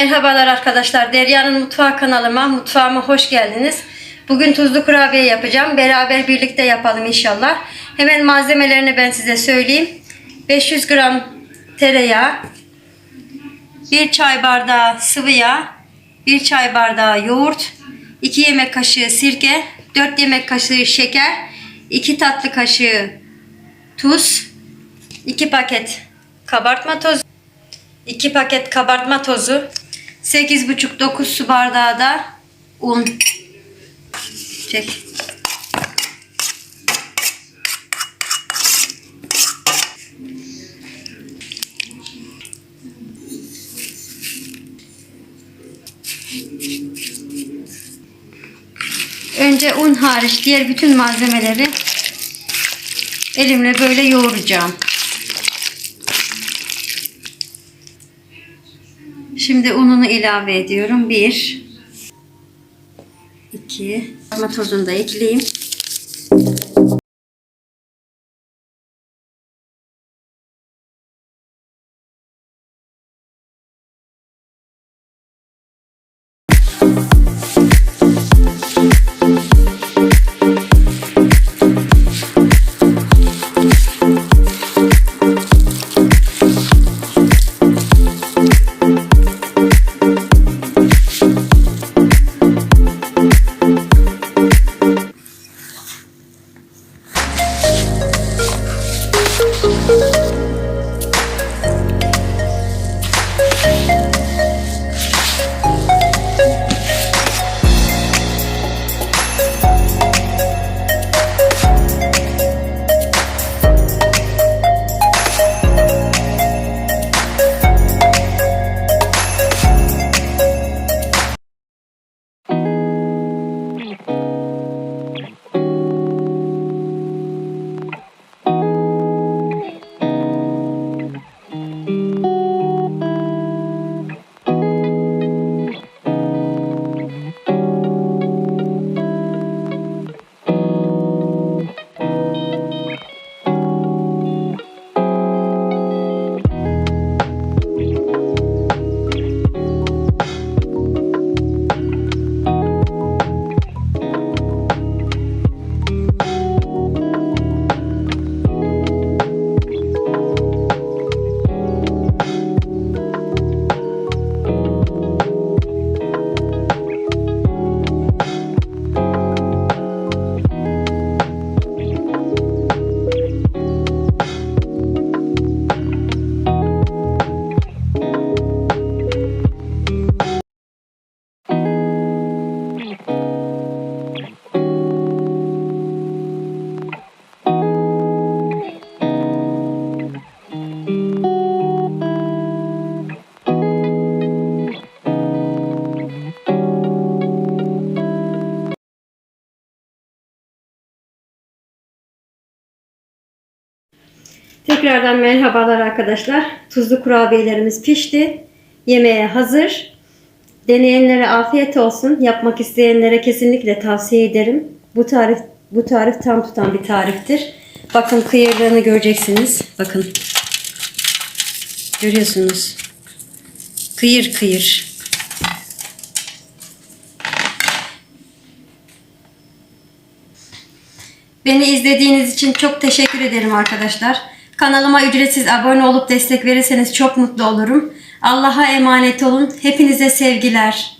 Merhabalar arkadaşlar. Derya'nın Mutfağı kanalıma, mutfağıma hoş geldiniz. Bugün tuzlu kurabiye yapacağım. Beraber birlikte yapalım inşallah. Hemen malzemelerini ben size söyleyeyim. 500 gram tereyağı, 1 çay bardağı sıvı yağ, 1 çay bardağı yoğurt, 2 yemek kaşığı sirke, 4 yemek kaşığı şeker, 2 tatlı kaşığı tuz, 2 paket kabartma tozu, 2 paket kabartma tozu, 8,5-9 su bardağı da un. Çek. Önce un hariç diğer bütün malzemeleri elimle böyle yoğuracağım. Şimdi ununu ilave ediyorum. 1 2 Parma tozunu da ekleyeyim. Tekrardan merhabalar arkadaşlar. Tuzlu kurabiyelerimiz pişti. Yemeğe hazır. Deneyenlere afiyet olsun. Yapmak isteyenlere kesinlikle tavsiye ederim. Bu tarif bu tarif tam tutan bir tariftir. Bakın kıyırlığını göreceksiniz. Bakın. Görüyorsunuz. Kıyır kıyır. Beni izlediğiniz için çok teşekkür ederim arkadaşlar. Kanalıma ücretsiz abone olup destek verirseniz çok mutlu olurum. Allah'a emanet olun. Hepinize sevgiler.